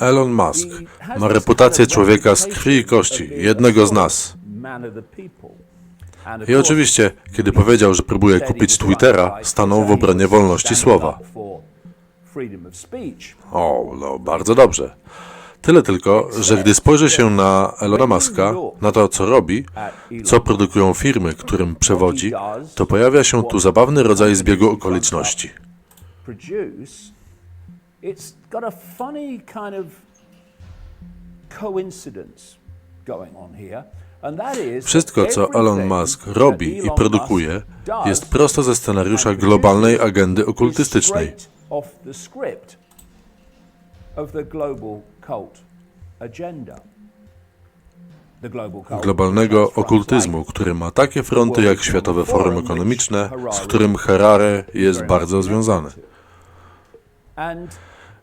Elon Musk ma reputację człowieka z krwi i kości, jednego z nas. I oczywiście, kiedy powiedział, że próbuje kupić Twittera, stanął w obronie wolności słowa. O, no bardzo dobrze. Tyle tylko, że gdy spojrzy się na Elona Muska, na to co robi, co produkują firmy, którym przewodzi, to pojawia się tu zabawny rodzaj zbiegu okoliczności. It's got a funny kind of coincidence going on here. Wszystko, co Elon Musk robi i produkuje, jest prosto ze scenariusza globalnej agendy okultystycznej. globalnego okultyzmu, który ma takie fronty jak Światowe Forum Ekonomiczne, z którym Harare jest bardzo związany.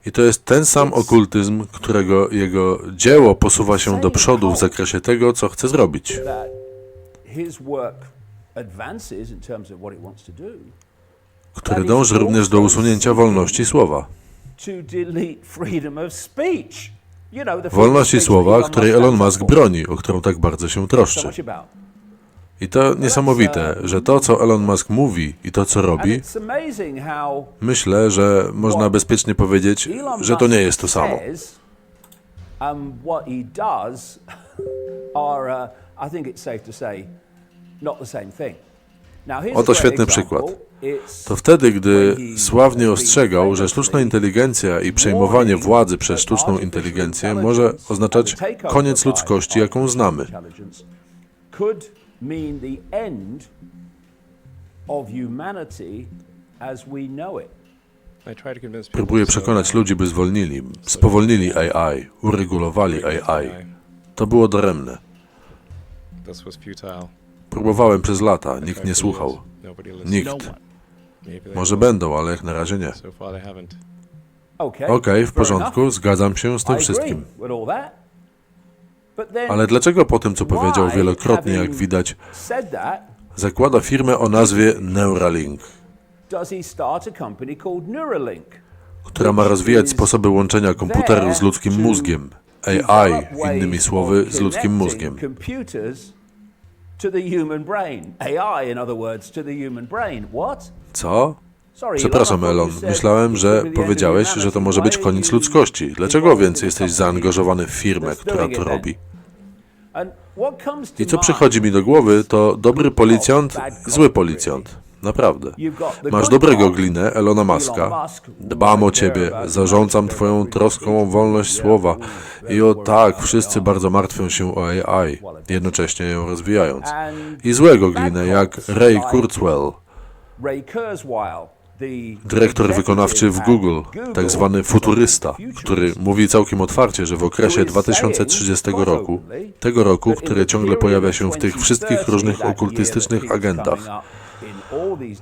I to jest ten sam okultyzm, którego jego dzieło posuwa się do przodu w zakresie tego, co chce zrobić. Który dąży również do usunięcia wolności słowa. Wolności słowa, której Elon Musk broni, o którą tak bardzo się troszczy. I to niesamowite, że to, co Elon Musk mówi i to, co robi, myślę, że można bezpiecznie powiedzieć, że to nie jest to samo. um, uh, Oto świetny przykład. To wtedy, gdy sławnie ostrzegał, że sztuczna inteligencja i przejmowanie władzy przez sztuczną inteligencję może oznaczać koniec ludzkości, jaką znamy. Mean the end of humanity as we know it. I try to convince people Próbuje to slow przekonać ludzi, by zwolnili, spowolnili AI, uregulowali AI. To było daremne. This was futile. Próbowałem przez lata, nikt nie słuchał. Nikt. Maybe they Może will. będą, ale jak na razie nie. So far they haven't. Okay. Okej, w porządku, zgadzam się z tym wszystkim. Ale dlaczego po tym, co powiedział wielokrotnie, jak widać, zakłada firmę o nazwie Neuralink, która ma rozwijać sposoby łączenia komputerów z ludzkim mózgiem, AI, innymi słowy, z ludzkim mózgiem. Co? Przepraszam, Elon, myślałem, że powiedziałeś, że to może być koniec ludzkości. Dlaczego więc jesteś zaangażowany w firmę, która to robi? I co przychodzi mi do głowy, to dobry policjant, zły policjant. Naprawdę. Masz dobrego glinę, Elona Muska. Dbam o ciebie, zarządzam twoją troską o wolność słowa. I o tak, wszyscy bardzo martwią się o AI, jednocześnie ją rozwijając. I złego glinę, jak Ray Kurzweil, Ray Kurzweil, dyrektor wykonawczy w Google, tak zwany futurysta, który mówi całkiem otwarcie, że w okresie 2030 roku, tego roku, który ciągle pojawia się w tych wszystkich różnych okultystycznych agendach,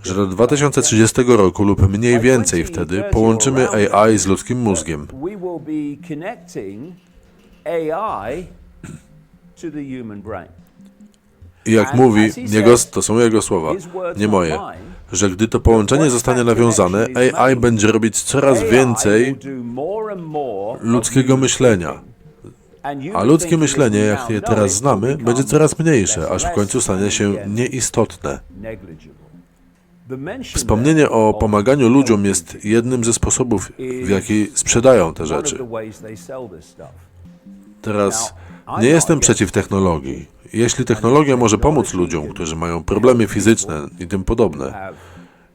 że do 2030 roku lub mniej więcej wtedy połączymy AI z ludzkim mózgiem. AI to the human brain. I jak mówi, jego, to są jego słowa, nie moje, że gdy to połączenie zostanie nawiązane, AI będzie robić coraz więcej ludzkiego myślenia. A ludzkie myślenie, jak je teraz znamy, będzie coraz mniejsze, aż w końcu stanie się nieistotne. Wspomnienie o pomaganiu ludziom jest jednym ze sposobów, w jaki sprzedają te rzeczy. Teraz nie jestem przeciw technologii. Jeśli technologia może pomóc ludziom, którzy mają problemy fizyczne i tym podobne,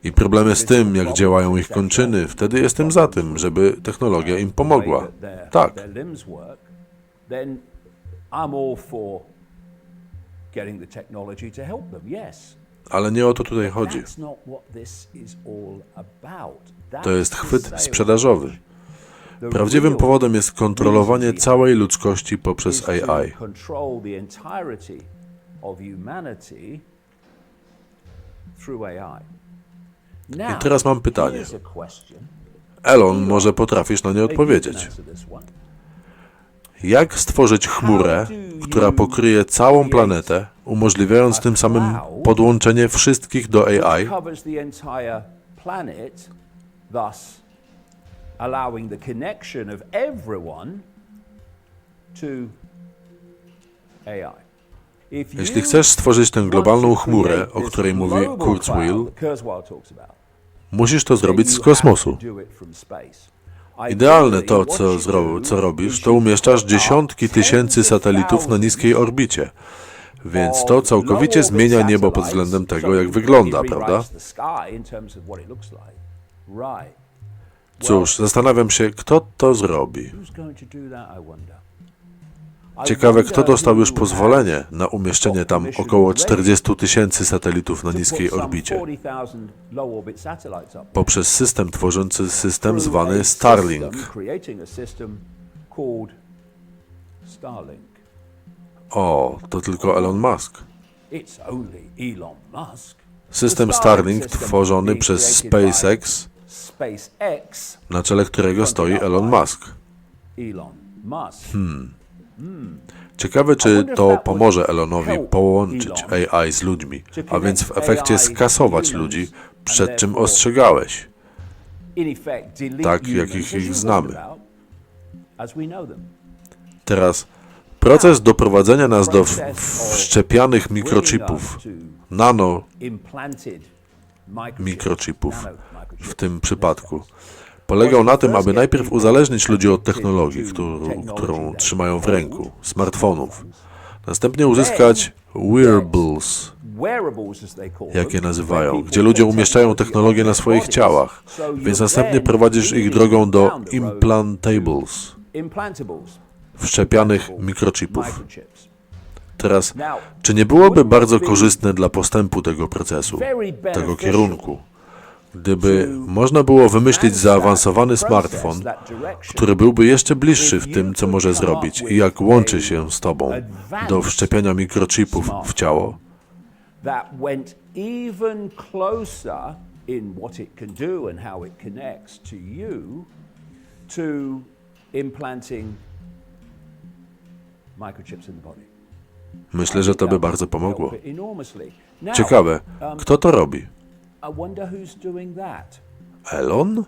i problemy z tym, jak działają ich kończyny, wtedy jestem za tym, żeby technologia im pomogła. Tak. Ale nie o to tutaj chodzi. To jest chwyt sprzedażowy. Prawdziwym powodem jest kontrolowanie całej ludzkości poprzez AI. I teraz mam pytanie. Elon, może potrafisz na nie odpowiedzieć. Jak stworzyć chmurę, która pokryje całą planetę, umożliwiając tym samym podłączenie wszystkich do AI, allowing the connection of everyone to AI. Jeśli chcesz stworzyć tę globalną chmurę, o której mówi Kurzweil, musisz to zrobić z kosmosu. Idealne to, co, zro, co robisz, is to umieszczasz dziesiątki tysięcy satelitów na niskiej orbicie. Więc to całkowicie zmienia niebo pod względem tego, jak wygląda, prawda? Cóż, zastanawiam się, kto to zrobi. Ciekawe, kto dostał już pozwolenie na umieszczenie tam około 40 tysięcy satelitów na niskiej orbicie 40,000 low orbit satellites up poprzez system tworzący system zwany Starlink. O, to tylko Elon Musk. System Starlink tworzony przez SpaceX, na czele którego stoi Elon Musk. Musk. Hmm. Ciekawe, czy to pomoże Elonowi połączyć AI z ludźmi, a więc w efekcie skasować ludzi, przed czym ostrzegałeś. Tak, jakich ich znamy. Teraz proces doprowadzenia nas do wszczepianych mikrochipów, nano mikrochipów w tym przypadku. Polegał na tym, aby najpierw uzależnić ludzi od technologii, którą, którą trzymają w ręku, smartfonów. Następnie uzyskać wearables, Wearables, as they call jak je them, nazywają, gdzie ludzie umieszczają technologię na swoich ciałach, więc następnie prowadzisz ich drogą do implantables, wszczepianych mikrochipów. Teraz, czy nie byłoby bardzo korzystne dla postępu tego procesu, tego kierunku, gdyby można było wymyślić zaawansowany smartfon, który byłby jeszcze bliższy w tym, co może zrobić i jak łączy się z tobą do wszczepiania mikrochipów w ciało? implanting microchips in the body. Myślę, że to by bardzo pomogło. Ciekawe, kto to robi? Elon?